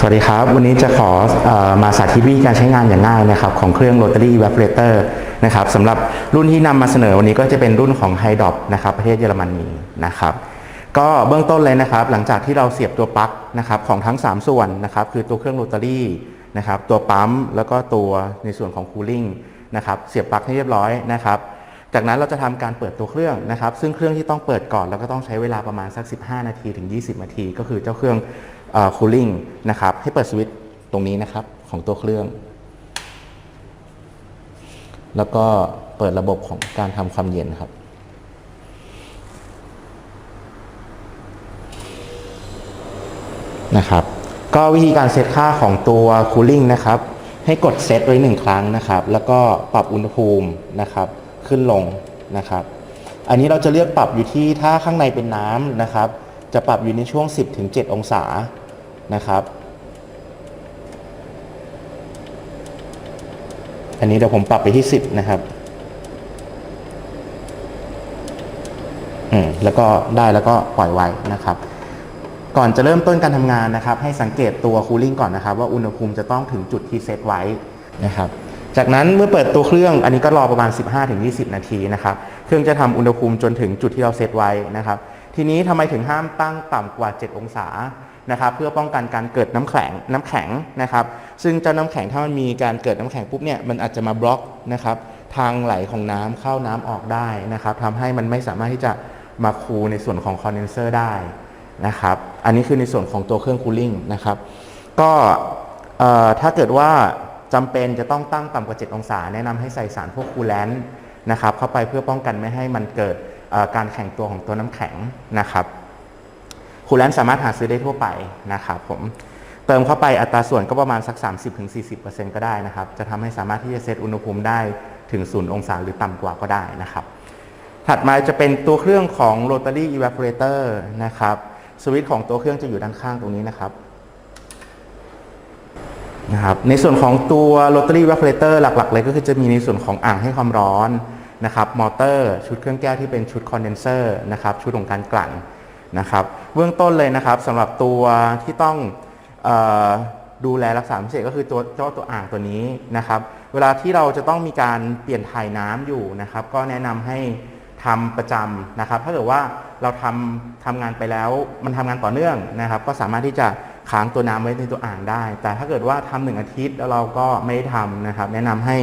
สวัสดีครับ วันนี้จะขออมาสาธิตวิธีการใช้งานอย่างง่ายนะครับของเครื่อง Rotary Evaporator นะครับสำหรับรุ่นที่นำมาเสนอวันนี้ก็จะเป็นรุ่นของ h y d o p นะครับประเทศเยอรมนีนะครับก็เบื้องต้นเลยนะครับ หลังจากที่เราเสียบตัวปลั๊กนะครับของทั้ง 3 ส่วนนะครับคือตัวเครื่อง Rotary นะครับตัวปั๊มแล้วก็ตัวในส่วนของ Cooling นะครับเสียบปลั๊กให้เรียบร้อยนะครับจากนั้นเราจะทำการเปิดตัวเครื่องนะครับ ซึ่งเครื่องที่ต้องเปิดก่อน แล้วก็ต้องใช้เวลาประมาณสัก 15 นาทีถึง 20 นาที ก็คือเจ้าเครื่อง เอ่อ cooling นะครับให้เปิดสวิตช์ตรงนี้นะครับของตัวเครื่อง แล้วก็เปิดระบบของการทำความเย็นครับ นะครับ ก็วิธีการเซตค่าของตัว cooling นะครับ ให้กดเซตไว้หนึ่งครั้งนะครับ แล้วก็ปรับอุณหภูมินะครับ ขึ้นลงนะครับ อันนี้เราจะเลือกปรับอยู่ที่ถ้าข้างในเป็นน้ำนะครับ จะปรับอยู่ในช่วง 10-7 องศา นะครับ อันนี้เดี๋ยวผมปรับไปที่ 10 นะครับอืมแล้วก็ได้แล้วก็ปล่อยไว้นะครับ ก่อนจะเริ่มต้นการทำงานนะครับ ให้สังเกตตัวคูลิ่งก่อนนะครับ ว่าอุณหภูมิจะต้องถึงจุดที่เซตไว้นะครับจากนั้นเมื่อเปิดตัวเครื่องอันนี้ก็รอประมาณ 15-20 นาทีนะครับ เครื่องจะทำอุณหภูมิจนถึงจุดที่เราเซตไว้นะครับ ทีนี้ทำไมถึงห้ามตั้งต่ำกว่า 7 องศา นะครับเพื่อป้องกันการเกิดน้ำแข็งน้ำแข็งนะครับ ซึ่งเจ้าน้ำแข็งถ้ามันมีการเกิดน้ำแข็งปุ๊บเนี่ยมันอาจจะมาบล็อกนะครับทางไหลของน้ำเข้าน้ำออกได้นะครับทำให้มันไม่สามารถที่จะมาคูลในส่วนของคอนเดนเซอร์ได้นะครับ อันนี้คือในส่วนของตัวเครื่องคูลิ่งนะครับ ก็ถ้าเกิดว่าจำเป็นจะต้องตั้งต่ำกว่า 7 องศา แนะนำให้ใส่สารพวกคูลแลนต์นะครับเข้าไปเพื่อป้องกันไม่ให้มันเกิดการแข็งตัวของตัวน้ำแข็งนะครับ คูลแลนสามารถหาซื้อได้ทั่วไปนะครับผมเติมเข้าไปอัตราส่วนก็ประมาณสัก 30-40%ก็ได้นะครับ จะทำให้สามารถที่จะเซตอุณหภูมิได้ถึง 0 องศาหรือต่ำกว่าก็ได้นะครับ ถัดมาจะเป็นตัวเครื่องของ Rotary Evaporator นะครับสวิตช์ของตัวเครื่องจะอยู่ด้านข้างตรงนี้นะครับนะครับ ในส่วนของตัว Rotary Evaporator หลักๆ เลยก็คือจะมีในส่วนของอ่างให้ความร้อนนะครับ มอเตอร์ ชุดเครื่องแก้วที่เป็นชุดคอนเดนเซอร์นะครับ ชุดของการกลั่น นะครับเบื้องต้นเลยนะครับสำหรับตัวที่ต้องออดูแลรักษาพิเศษก็คือตัวเจ้าตัวอ่างตัวนี้นะครับ เวลาที่เราจะต้องมีการเปลี่ยนถ่ายน้ำอยู่นะครับ ก็แนะนำให้ทำประจำนะครับ ถ้าเกิดว่าเราทำทำงานไปแล้วมันทำงานต่อเนื่องนะครับ ก็สามารถที่จะค้างตัวน้ำไว้ในตัวอ่างได้ แต่ถ้าเกิดว่าทำหนึ่งอาทิตย์แล้วเราก็ไม่ได้ทำนะครับ แนะนำให้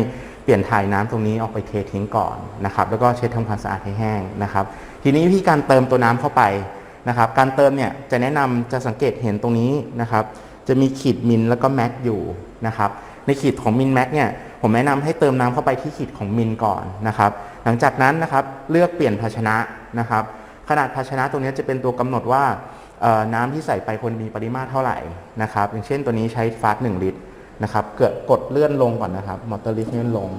เปลี่ยนถ่ายน้ำตรงนี้ออกไปเททิ้งก่อนนะครับ แล้วก็เช็ดทำความสะอาดให้แห้งนะครับ ทีนี้วิธีการเติมตัวน้ำเข้าไป นะครับการเติมเนี่ยจะแนะนำจะสังเกตเห็นตรงนี้นะครับจะมีขีดมิลแล้วก็แม็กอยู่นะครับในขีดของมินแม็กเนี่ยผมแนะนำให้เติมน้ำเข้าไปที่ขีดของมินก่อนนะครับหลังจากนั้นนะครับเลือกเปลี่ยนภาชนะนะครับขนาดภาชนะตรงนี้จะเป็นตัวกำหนดว่าน้ำที่ใส่ไปควรมีปริมาตรเท่าไหร่นะครับอย่างเช่นตัวนี้ใช้ฟาสหนึ่งลิตรนะครับเกิดกดเลื่อนลงก่อนนะครับมอเตอร์ลิฟต์เลื่อนลง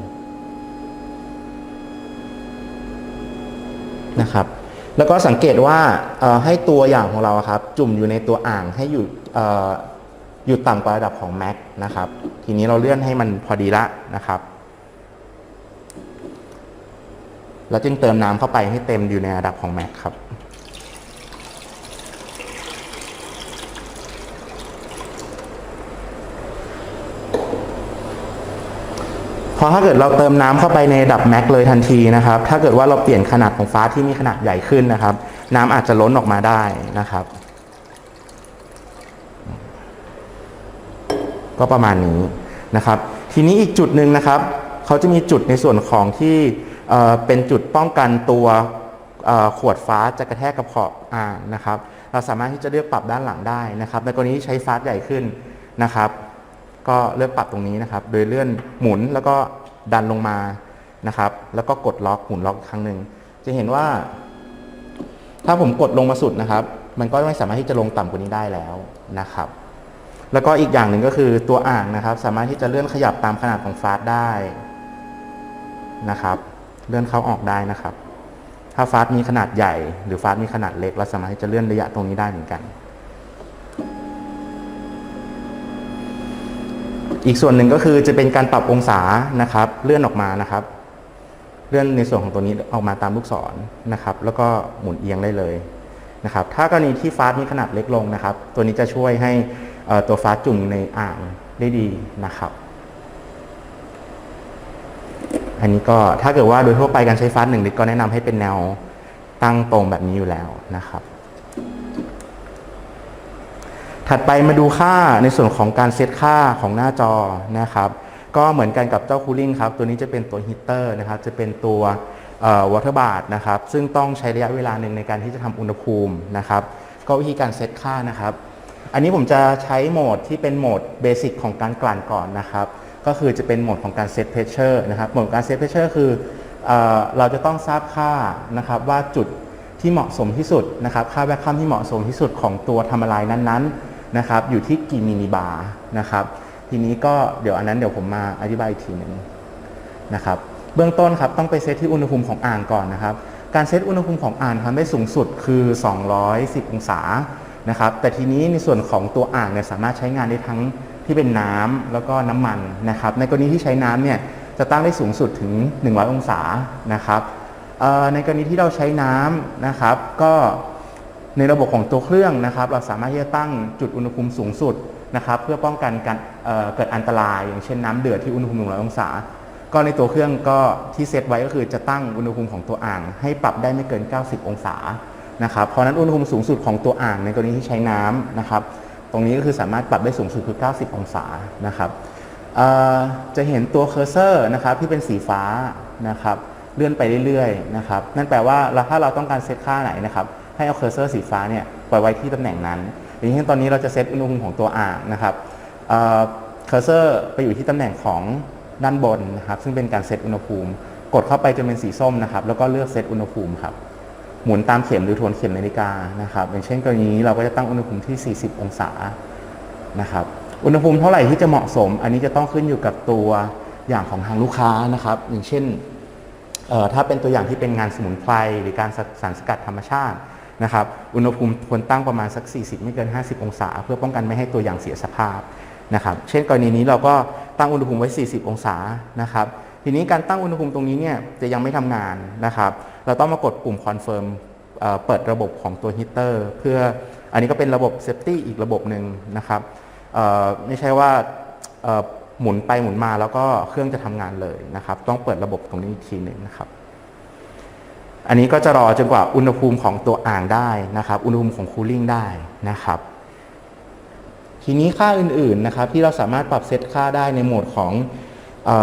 นะครับ แล้วก็สังเกตว่าให้ตัวอย่างของเราครับ จุ่มอยู่ในตัวอ่างให้อยู่อยู่ต่ำกว่าระดับของแม็กนะครับ ทีนี้เราเลื่อนให้มันพอดีละนะครับ แล้วจึงเติมน้ำเข้าไปให้เต็มอยู่ในระดับของแม็กครับ พอถ้าเกิดเราเติมน้ำเข้าไปในระดับแม็กเลยทันทีนะครับ ถ้าเกิดว่าเราเปลี่ยนขนาดของฟ้าที่มีขนาดใหญ่ขึ้นนะครับ น้ำอาจจะล้นออกมาได้นะครับ ก็ประมาณนี้นะครับ ทีนี้อีกจุดหนึ่งนะครับเขาจะมีจุดในส่วนของที่เเป็นจุดป้องกันตัวขวดฟ้าจะกระแทกกับขอบอ่างนะครับ เราสามารถที่จะเลือกปรับด้านหลังได้นะครับ ในกรณีที่ใช้ฟ้าใหญ่ขึ้นนะครับ ก็เลือกปรับตรงนี้นะครับ โดยเลื่อนหมุนแล้วก็ดันลงมานะครับ แล้วก็กดล็อกหมุนล็อกอีกครั้งหนึ่งจะเห็นว่า ถ้าผมกดลงมาสุดนะครับ มันก็ไม่สามารถที่จะลงต่ำกว่านี้ได้แล้วนะครับ แล้วก็อีกอย่างหนึ่งก็คือตัวอ่างนะครับ สามารถที่จะเลื่อนขยับตามขนาดของฟาสได้นะครับ เลื่อนเข้าออกได้นะครับ ถ้าฟาสมีขนาดใหญ่ หรือฟาสมีขนาดเล็กเราสามารถที่จะเลื่อนระยะตรงนี้ได้เหมือนกัน อีกส่วนหนึ่งก็คือจะเป็นการปรับองศานะครับ เลื่อนออกมานะครับ เลื่อนในส่วนของตัวนี้ออกมาตามลูกศรนะครับ แล้วก็หมุนเอียงได้เลยนะครับ ถ้ากรณีที่ฟาสมีขนาดเล็กลงนะครับ ตัวนี้จะช่วยให้ตัวฟ้าจุ่มในอ่างได้ดีนะครับ อันนี้ก็ถ้าเกิดว่าโดยทั่วไปการใช้ฟ้าหนึ่งลิตรก็แนะนำให้เป็นแนวตั้งตรงแบบนี้อยู่แล้วนะครับ ถัดไปมาดูค่าในส่วนของการเซตค่าของหน้าจอนะครับ ก็เหมือนกันกับเจ้าคูลิ่งครับ ตัวนี้จะเป็นตัวฮีเตอร์นะครับ จะเป็นตัววอเตอร์บาร์นะครับ ซึ่งต้องใช้ระยะเวลาหนึ่งในการที่จะทำอุณหภูมินะครับ ก็วิธีการเซตค่านะครับ อันนี้ผมจะใช้โหมดที่เป็นโหมดเบสิกของการกลั่นก่อนนะครับ ก็คือจะเป็นโหมดของการเซตเพรสเชอร์นะครับ โหมดการเซตเพรสเชอร์คือเอเราจะต้องทราบค่านะครับว่าจุดที่เหมาะสมที่สุดนะครับ ค่าแวคคัมที่เหมาะสมที่สุดของตัวทำอะไรนั้นๆ นะครับอยู่ที่กี่มิลลิบาร์นะครับทีนี้ก็เดี๋ยวอันนั้นเดี๋ยวผมมาอธิบายอีกทีหนึ่งนะครับเบื้องต้นครับต้องไปเซตที่อุณหภูมิของอ่างก่อนนะครับ การเซตอุณหภูมิของอ่างทำได้สูงสุดคือ 210 องศานะครับแต่ทีนี้ในส่วนของตัวอ่างเนี่ยสามารถใช้งานได้ทั้งที่เป็นน้ำแล้วก็น้ำมันนะครับ ในกรณีที่ใช้น้ำเนี่ยจะตั้งได้สูงสุดถึง 100 องศานะครับในกรณีที่เราใช้น้ำนะครับ ก็ ในระบบของตัวเครื่องนะครับ เราสามารถที่จะตั้งจุดอุณหภูมิสูงสุดนะครับเพื่อป้องกันการเเกิดอันตราย อย่างเช่นน้ำเดือดที่อุณหภูมิ100องศา ก็ในตัวเครื่องก็ที่เซตไว้ก็คือจะตั้งอุณหภูมิของตัวอ่าง ให้ปรับได้ไม่เกิน 90 องศานะครับเพราะนั้นอุณหภูมิสูงสุดของตัวอ่างในกรณีที่ใช้น้ำนะครับ ตรงนี้ก็คือสามารถปรับได้สูงสุดคือ 90 องศานะครับจะเห็นตัวเคอร์เซอร์นะครับที่เป็นสีฟ้านะครับเลื่อนไปเรื่อยๆนะครับนั่นแปลว่าเราถ้าเราต้องการเซตค่าไหนนะครับ ให้เอาเคอร์เซอร์สีฟ้าเนี่ยไปไว้ที่ตำแหน่งนั้นอย่างเช่นตอนนี้เราจะเซตอุณหภูมิของตัวอ่างนะครับเคอร์เซอร์ไปอยู่ที่ตำแหน่งของด้านบนนะครับซึ่งเป็นการเซตอุณหภูมิ กดเข้าไปจนเป็นสีส้มนะครับแล้วก็เลือกเซตอุณหภูมิครับหมุนตามเข็มหรือทวนเข็มนาฬิกานะครับอย่างเช่นกรณีนี้เราก็จะตั้งอุณหภูมิที่ 40 องศานะครับอุณหภูมิเท่าไหร่ที่จะเหมาะสม อันนี้จะต้องขึ้นอยู่กับตัวอย่างของทางลูกค้านะครับ อย่างเช่นถ้าเป็นตัวอย่างที่เป็นงานสมุนไพรหรือการสารสกัดธรรมชาติ นะครับอุณหภูมิควรตั้งประมาณสัก 40 ไม่เกิน 50 องศา เพื่อป้องกันไม่ให้ตัวอย่างเสียสภาพนะครับเช่นกรณีนี้เราก็ตั้งอุณหภูมิไว้ 40 องศานะครับทีนี้การตั้งอุณหภูมิตรงนี้เนี่ยจะยังไม่ทำงานนะครับเราต้องมากดปุ่มคอนเฟิร์มเปิดระบบของตัวฮีเตอร์เพื่ออันนี้ก็เป็นระบบเซฟตี้อีกระบบหนึ่งนะครับไม่ใช่ว่าหมุนไปหมุนมาแล้วก็เครื่องจะทำงานเลยนะครับ ต้องเปิดระบบตรงนี้อีกทีหนึ่งนะครับ อันนี้ก็จะรอจนกว่าอุณหภูมิของตัวอ่างได้นะครับ อุณหภูมิของคูลิ่งได้นะครับ ทีนี้ค่าอื่นๆนะครับ ที่เราสามารถปรับเซตค่าได้ในโหมดของ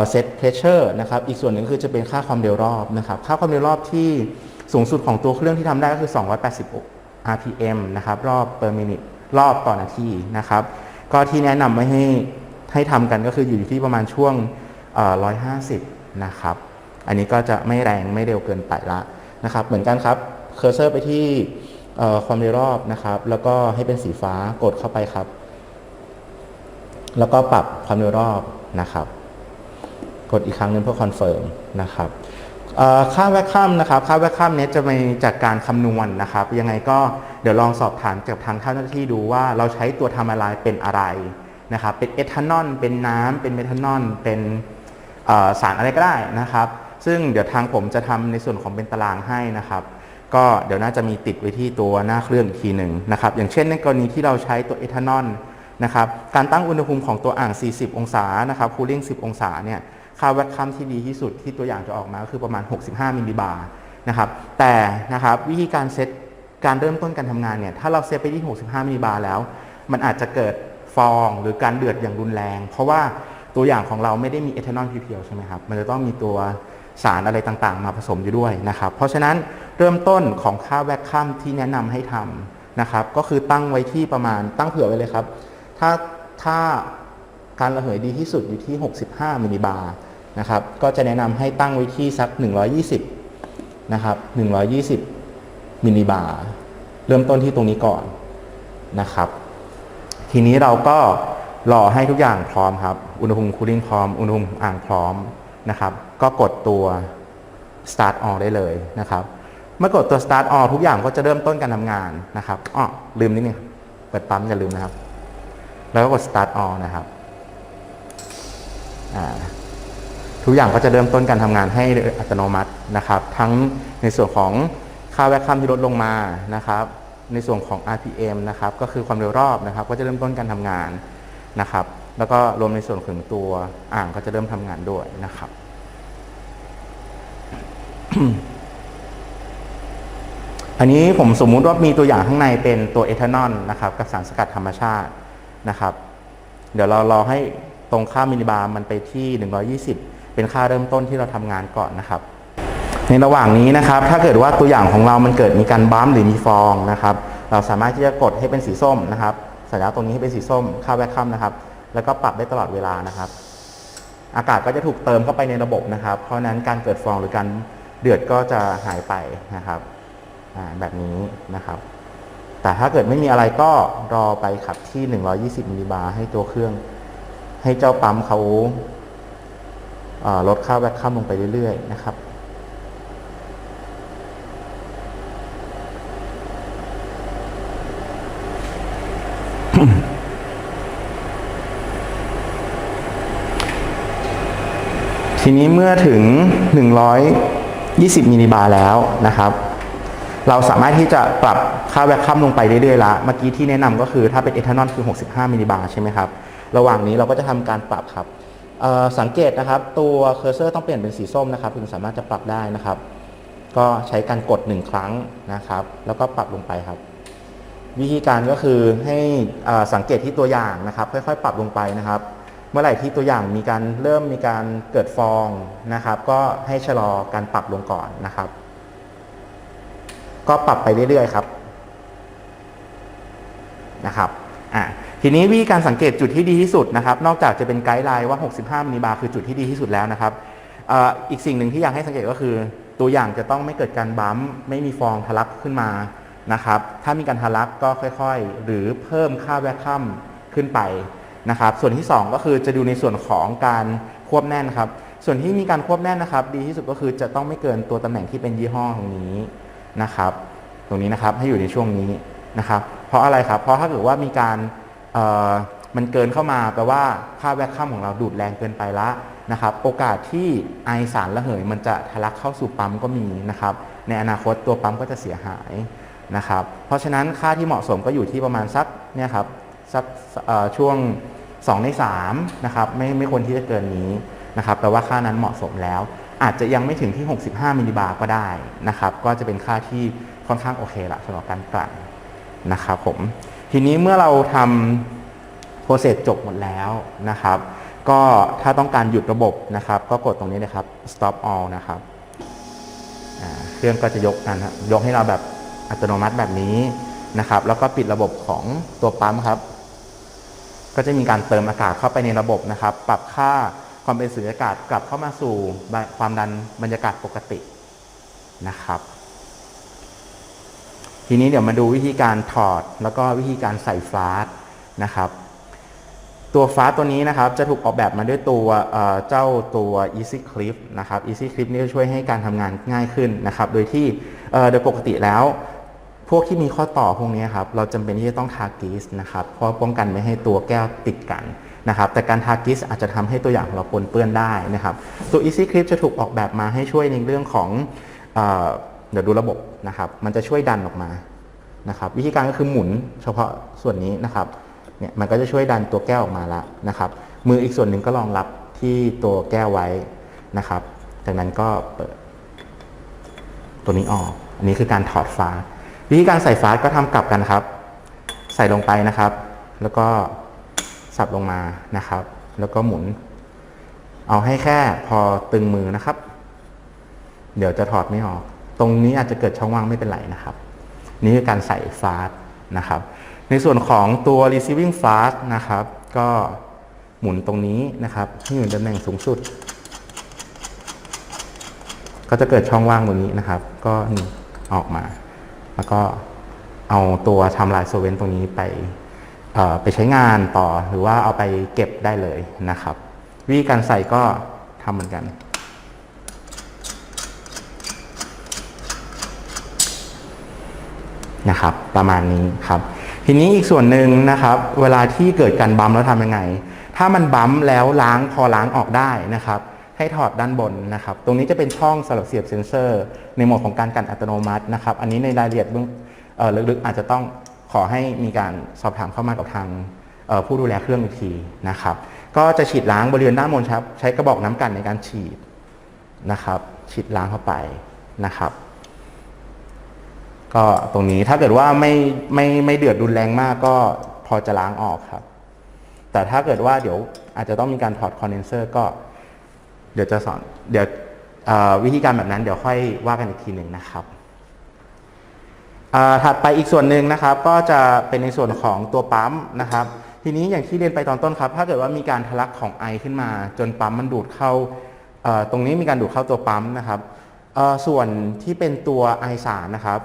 เซตเพรสเชอร์นะครับ อีกส่วนหนึ่งคือจะเป็นค่าความเร็วรอบนะครับ ค่าความเร็วรอบที่สูงสุดของตัวเครื่องที่ทำได้ก็คือ 280 RPM นะครับ รอบ per minute รอบต่อนาทีนะครับ ก็ที่แนะนำไม่ให้ให้ทำกันก็คืออยู่ที่ประมาณช่วงเอ่อ150 นะครับ อันนี้ก็จะไม่แรงไม่เร็วเกินไปละ นะครับเหมือนกันครับเคอร์เซอร์ไปที่ความเร็วรอบนะครับ แล้วก็ให้เป็นสีฟ้ากดเข้าไปครับ แล้วก็ปรับความเร็วรอบนะครับ กดอีกครั้งหนึงเพื่อคอนเฟิร์มนะครับค่าแวคคัมนะครับค่าแวคคัมเนี้ยจะมีจากการคำนวณนะครับ ยังไงก็เดี๋ยวลองสอบถามจากทางเจ้าหน้าที่ดูว่าเราใช้ตัวทำอะไรเป็นอะไรนะครับ เป็นเอทานอลเป็นน้ำเป็นเมทานอลเป็นสารอะไรก็ได้นะครับ ซึ่งเดี๋ยวทางผมจะทำในส่วนของเป็นตารางให้นะครับ ก็เดี๋ยวน่าจะมีติดไว้ที่ตัวหน้าเครื่องอีกทีหนึ่งนะครับ อย่างเช่นในกรณีที่เราใช้ตัวเอทานอลนะครับ การตั้งอุณหภูมิของตัวอ่าง 40 องศานะครับคูลิ่ง 10 องศาเนี่ยค่าแวคคัมที่ดีที่สุดที่ตัวอย่างจะออกมาก็คือประมาณ 65 มิลลิบาร์นะครับ แต่นะครับวิธีการเซตการเริ่มต้นการทำงานเนี่ยถ้าเราเซตไปที่ 65 มิลลิบาร์แล้ว มันอาจจะเกิดฟองหรือการเดือดอย่างรุนแรง เพราะว่าตัวอย่างของเราไม่ได้มีเอทานอลเพียวๆใช่ไหมครับ มันจะต้องมีตัว สารอะไรต่างๆ มาผสมอยู่ด้วยนะครับ เพราะฉะนั้นเริ่มต้นของค่าแวคคัมที่แนะนำให้ทำนะครับ ก็คือตั้งไว้ที่ประมาณตั้งเผื่อไว้เลยครับ ถ้าถ้าการระเหยดีที่สุดอยู่ที่ 65มิลลิบาร์นะครับ ก็จะแนะนำให้ตั้งไว้ที่สัก 120นะครับ120มิลลิบาร์เริ่มต้นที่ตรงนี้ก่อนนะครับ ทีนี้เราก็รอให้ทุกอย่างพร้อมครับ อุณหภูมิคูลิ่งพร้อม อุณหภูมิอ่างพร้อม นะครับ ก็กดตัว start on ได้เลยนะครับ เมื่อกดตัว start on ทุกอย่างก็จะเริ่มต้นการทำงานนะครับอ้อลืมนิดนึงเปิดปั๊มอย่าลืมนะครับ แล้วก็กด start on นะครับทุกอย่างก็จะเริ่มต้นการทำงานให้อัตโนมัตินะครับ ทั้งในส่วนของค่าแวคคัมที่ลดลงมานะครับในส่วนของ RPM นะครับ ก็คือความเร็วรอบนะครับ ก็จะเริ่มต้นการทำงานนะครับ แล้วก็รวมในส่วนของตัวอ่างก็จะเริ่มทำงานด้วยนะครับ อันนี้ผมสมมุติว่ามีตัวอย่างข้างในเป็นตัวเอทานอลนะครับ กับสารสกัดธรรมชาตินะครับ เดี๋ยวเรารอให้ตรงค่ามิลลิบาร์มันไปที่ 120 เป็นค่าเริ่มต้นที่เราทำงานก่อนนะครับ ในระหว่างนี้นะครับ ถ้าเกิดว่าตัวอย่างของเรามันเกิดมีการบัมหรือมีฟองนะครับ เราสามารถที่จะกดให้เป็นสีส้มนะครับสัญลักษณ์ตรงนี้ให้เป็นสีส้มค่าแวคคัมนะครับ แล้วก็ปรับได้ตลอดเวลานะครับ อากาศก็จะถูกเติมเข้าไปในระบบนะครับ เพราะนั้นการเกิดฟองหรือการเดือดก็จะหายไปนะครับแบบนี้นะครับ แต่ถ้าเกิดไม่มีอะไรก็รอไปขับที่ 120มิลลิบาร์ให้ตัวเครื่อง ให้เจ้าปั๊มเขาลดค่าแวคคัมลงไปเรื่อยๆนะครับ ทีนี้เมื่อถึง 120มิลลิบาร์แล้วนะครับ เราสามารถที่จะปรับค่าแวคคัมลงไปเรื่อยๆละเมื่อกี้ที่แนะนำก็คือถ้าเป็นเอทานอลคือ 65มิลลิบาร์ใช่ไหมครับ ระหว่างนี้เราก็จะทำการปรับครับสังเกตนะครับ ตัวเคอร์เซอร์ต้องเปลี่ยนเป็นสีส้มนะครับ ถึงสามารถจะปรับได้นะครับ ก็ใช้การกด 1 ครั้งนะครับ แล้วก็ปรับลงไปครับ วิธีการก็คือให้สังเกตที่ตัวอย่างนะครับ ค่อยๆ ปรับลงไปนะครับ เมื่อไหร่ที่ตัวอย่างมีการเริ่มมีการเกิดฟองนะครับ ก็ให้ชะลอการปรับลงก่อนนะครับ ก็ปรับไปเรื่อยๆครับนะครับอะทีนี้วิธีการสังเกตจุดที่ดีที่สุดนะครับ นอกจากจะเป็นไกด์ไลน์ว่า 65มิลลิบาร์คือจุดที่ดีที่สุดแล้วนะครับออีกสิ่งหนึ่งที่อยากให้สังเกตก็คือ ตัวอย่างจะต้องไม่เกิดการบัมไม่มีฟองทะลักขึ้นมานะครับ ถ้ามีการทะลักก็ค่อยๆ หรือเพิ่มค่าแวคคัมขึ้นไป นะครับ ส่วนที่ 2 ก็คือจะดูในส่วนของการควบแน่นครับ ส่วนที่มีการควบแน่นนะครับ ดีที่สุดก็คือจะต้องไม่เกินตัวตำแหน่งที่เป็นยี่ห้อตรงนี้นะครับ ตรงนี้นะครับให้อยู่ในช่วงนี้นะครับ เพราะอะไรครับ เพราะถ้าเกิดว่ามีการมันเกินเข้ามาแปลว่าค่าแวคคัมของเราดูดแรงเกินไปละนะครับ โอกาสที่ไอสารระเหย มันจะทะลักเข้าสู่ปั๊มก็มีนะครับ ในอนาคตตัวปั๊มก็จะเสียหายนะครับ เพราะฉะนั้นค่าที่เหมาะสมก็อยู่ที่ประมาณสักเนี่ยครับ สักเอ่อช่วง 2 ใน3นะครับไม่ไม่ควรที่จะเกินนี้นะครับแปลว่าค่านั้นเหมาะสมแล้ว อาจจะยังไม่ถึงที่ 65 มิลลิบาร์ก็ได้นะครับ ก็จะเป็นค่าที่ค่อนข้างโอเคละสำหรับการกลั่นนะครับผมทีนี้เมื่อเราทำโปรเซสจบหมดแล้วนะครับ ก็ถ้าต้องการหยุดระบบนะครับ ก็กดตรงนี้นะครับ stop all นะครับเครื่องก็จะยกนะยกให้เราแบบอัตโนมัติแบบนี้นะครับ แล้วก็ปิดระบบของตัวปั๊มครับ ก็จะมีการเติมอากาศเข้าไปในระบบนะครับ ปรับค่าความเป็นสุญญากาศกลับเข้ามาสู่ความดันบรรยากาศปกตินะครับ ทีนี้เดี๋ยวมาดูวิธีการถอดแล้วก็วิธีการใส่ฟลาสนะครับ ตัวฟาสตัวนี้นะครับจะถูกออกแบบมาด้วยตัวเจ้าตัว Easy Clip นะครับ Easy Clip นี่จะช่วยให้การทำงานง่ายขึ้นนะครับ โดยที่เอ่อโดยปกติแล้ว พวกที่มีข้อต่อพวกนี้ครับเราจำเป็นที่จะต้องทากิสนะครับเพราะป้องกันไม่ให้ตัวแก้วติดกันนะครับแต่การทากิสอาจจะทำให้ตัวอย่างของเราปนเปื้อนได้นะครับตัว Easy Clip จะถูกออกแบบมาให้ช่วยในเรื่องของเอเดี๋ยวดูระบบนะครับ มันจะช่วยดันออกมานะครับ วิธีการก็คือหมุนเฉพาะส่วนนี้นะครับเนี่ยมันก็จะช่วยดันตัวแก้วออกมาละนะครับ มืออีกส่วนหนึ่งก็รองรับที่ตัวแก้วไว้นะครับ จากนั้นก็เปิดตัวนี้ออก อันนี้คือการถอดฟ้า วิธีการใส่ฟ้าก็ทำกลับกันครับ ใส่ลงไปนะครับ แล้วก็สับลงมานะครับ แล้วก็หมุน เอาให้แค่พอตึงมือนะครับ เดี๋ยวจะถอดไม่ออก ตรงนี้อาจจะเกิดช่องว่างไม่เป็นไรนะครับ นี่คือการใส่ฟาสนะครับ ในส่วนของตัว receiving fast นะครับ ก็หมุนตรงนี้นะครับให้อยู่ในตำแหน่งสูงสุด ก็จะเกิดช่องว่างตรงนี้นะครับ ก็ออกมา แล้วก็เอาตัวทำลายโซเวนตรงนี้ไปไปใช้งานต่อหรือว่าเอาไปเก็บได้เลยนะครับ วิธีการใส่ก็ทำเหมือนกัน นะครับ ประมาณนี้ครับ ทีนี้อีกส่วนหนึ่งนะครับ เวลาที่เกิดการบัมแล้วทำยังไง ถ้ามันบัมแล้วล้างพอล้างออกได้นะครับ ให้ถอดด้านบนนะครับ ตรงนี้จะเป็นช่องสำหรับเสียบเซ็นเซอร์ ในโหมดของการกันอัตโนมัตินะครับ อันนี้ในรายละเอียดเบื้องลึกๆอาจจะต้องขอให้มีการสอบถามเข้ามากับทางผู้ดูแลเครื่องอีกทีนะครับ ก็จะฉีดล้างบริเวณด้านบนครับ ใช้กระบอกน้ำกันในการฉีดนะครับ ฉีดล้างเข้าไปนะครับ ก็ตรงนี้ถ้าเกิดว่าไม่ไม่ไม่เดือดรุนแรงมากก็พอจะล้างออกครับ แต่ถ้าเกิดว่าเดี๋ยวอาจจะต้องมีการถอดคอนเดนเซอร์ก็ เดี๋ยวจะสอนเดี๋ยววิธีการแบบนั้นเดี๋ยวค่อยว่ากันอีกทีหนึ่งนะครับถัดไปอีกส่วนหนึ่งนะครับ ก็จะเป็นในส่วนของตัวปั๊มนะครับ ทีนี้อย่างที่เรียนไปตอนต้นครับ ถ้าเกิดว่ามีการทะลักของไอขึ้นมา จนปั๊มมันดูดเข้าตรงนี้มีการดูดเข้าตัวปั๊มนะครับส่วนที่เป็นตัวไอสารนะครับ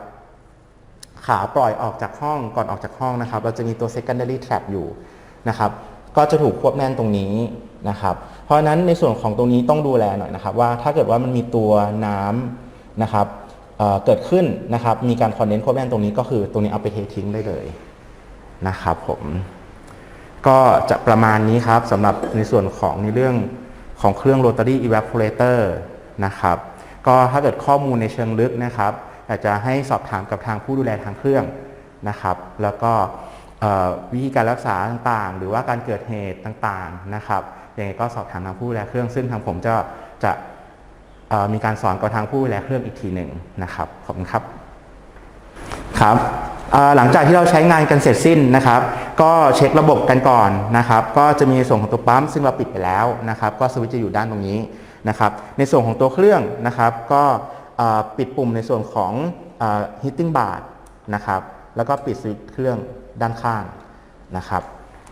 ขาปล่อยออกจากห้องก่อนออกจากห้องนะครับ เราจะมีตัว secondary trap อยู่นะครับ ก็จะถูกควบแน่นตรงนี้นะครับ เพราะฉะนั้นในส่วนของตรงนี้ต้องดูแลหน่อยนะครับ ว่าถ้าเกิดว่ามันมีตัวน้ำนะครับเเกิดขึ้นนะครับ มีการคอนเดนซ์ควบแน่นตรงนี้ก็คือตรงนี้เอาไปเททิ้งได้เลยนะครับผมก็จะประมาณนี้ครับสำหรับในส่วนของในเรื่องของเครื่อง rotary evaporator นะครับ ก็ถ้าเกิดข้อมูลในเชิงลึกนะครับอยากจะให้สอบถามกับทางผู้ดูแลทางเครื่องนะครับ แล้วก็วิธีการรักษาต่างๆ หรือว่าการเกิดเหตุต่างๆนะครับ ยังไงก็สอบถามทางผู้ดูแลเครื่อง ซึ่งทางผมจะจะมีการสอนกับทางผู้ดูแลเครื่องอีกทีหนึ่งนะครับขอบคุณครับครับหลังจากที่เราใช้งานกันเสร็จสิ้นนะครับ ก็เช็คระบบกันก่อนนะครับ ก็จะมีส่วนของตัวปั๊มซึ่งเราปิดไปแล้วนะครับ ก็สวิตช์จะอยู่ด้านตรงนี้นะครับ ในส่วนของตัวเครื่องนะครับ ก็ปิดปุ่มในส่วนของเอ่อ heating bar นะครับ แล้วก็ปิดสวิตช์เครื่องด้านข้างนะครับ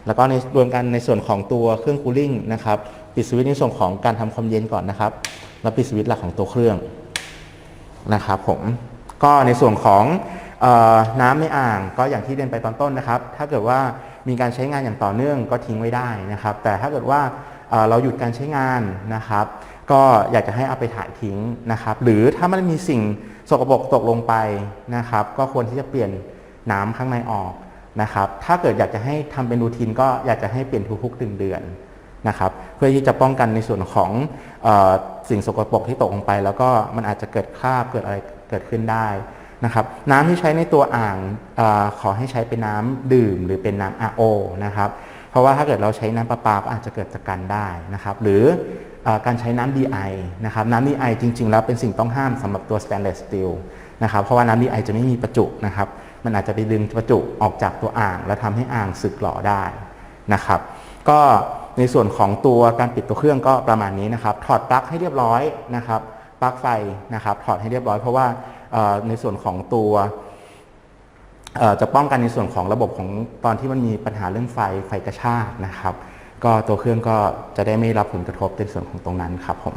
แล้วก็ในรวมกันในส่วนของตัวเครื่อง cooling นะครับปิดสวิตช์ในส่วนของการทำความเย็นก่อนนะครับ แล้วปิดสวิตช์หลักของตัวเครื่องนะครับผมก็ในส่วนของออน้ำในอ่างก็อย่างที่เรียนไปตอนต้นนะครับ ถ้าเกิดว่ามีการใช้งานอย่างต่อเนื่องก็ทิ้งไว้ได้นะครับ แต่ถ้าเกิดว่าเอ่อเราหยุดการใช้งานนะครับ ก็อยากจะให้เอาไปถ่ายทิ้งนะครับ หรือถ้ามันมีสิ่งสกปรกตกลงไปนะครับ ก็ควรที่จะเปลี่ยนน้ำข้างในออก นะครับ ถ้าเกิดอยากจะให้ทำเป็นรูทีนก็อยากจะให้เปลี่ยนทุกๆหนึ่งเดือนนะครับ เพื่อที่จะป้องกันในส่วนของออสิ่งสกปรกที่ตกลงไป แล้วก็มันอาจจะเกิดคราบเกิดอะไรเกิดขึ้นได้นะครับ น้ำที่ใช้ในตัวอ่างอขอให้ใช้เป็นน้ำดื่ม หรือเป็นน้ำ RO นะครับ เพราะว่าถ้าเกิดเราใช้น้ำประปาก็อาจจะเกิดจากกันได้นะครับ หรือออการใช้น้ำ DI นะครับ น้ำ DI จริง ๆ แล้วเป็นสิ่งต้องห้ามสำหรับตัว stainless steel นะครับ เพราะว่าน้ำ DI จะไม่มีประจุนะครับ มันอาจจะไปดึงประจุออกจากตัวอ่าง แล้วทำให้อ่างสึกหรอได้นะครับ ก็ในส่วนของตัวการปิดตัวเครื่องก็ประมาณนี้นะครับ ถอดปลั๊กให้เรียบร้อยนะครับ ปลั๊กไฟนะครับ ถอดให้เรียบร้อยเพราะว่าในส่วนของตัวจะป้องกันในส่วนของระบบของตอนที่มันมีปัญหาเรื่องไฟไฟกระชากนะครับ ก็ตัวเครื่องก็จะได้ไม่รับผลกระทบในส่วนของตรงนั้นครับผม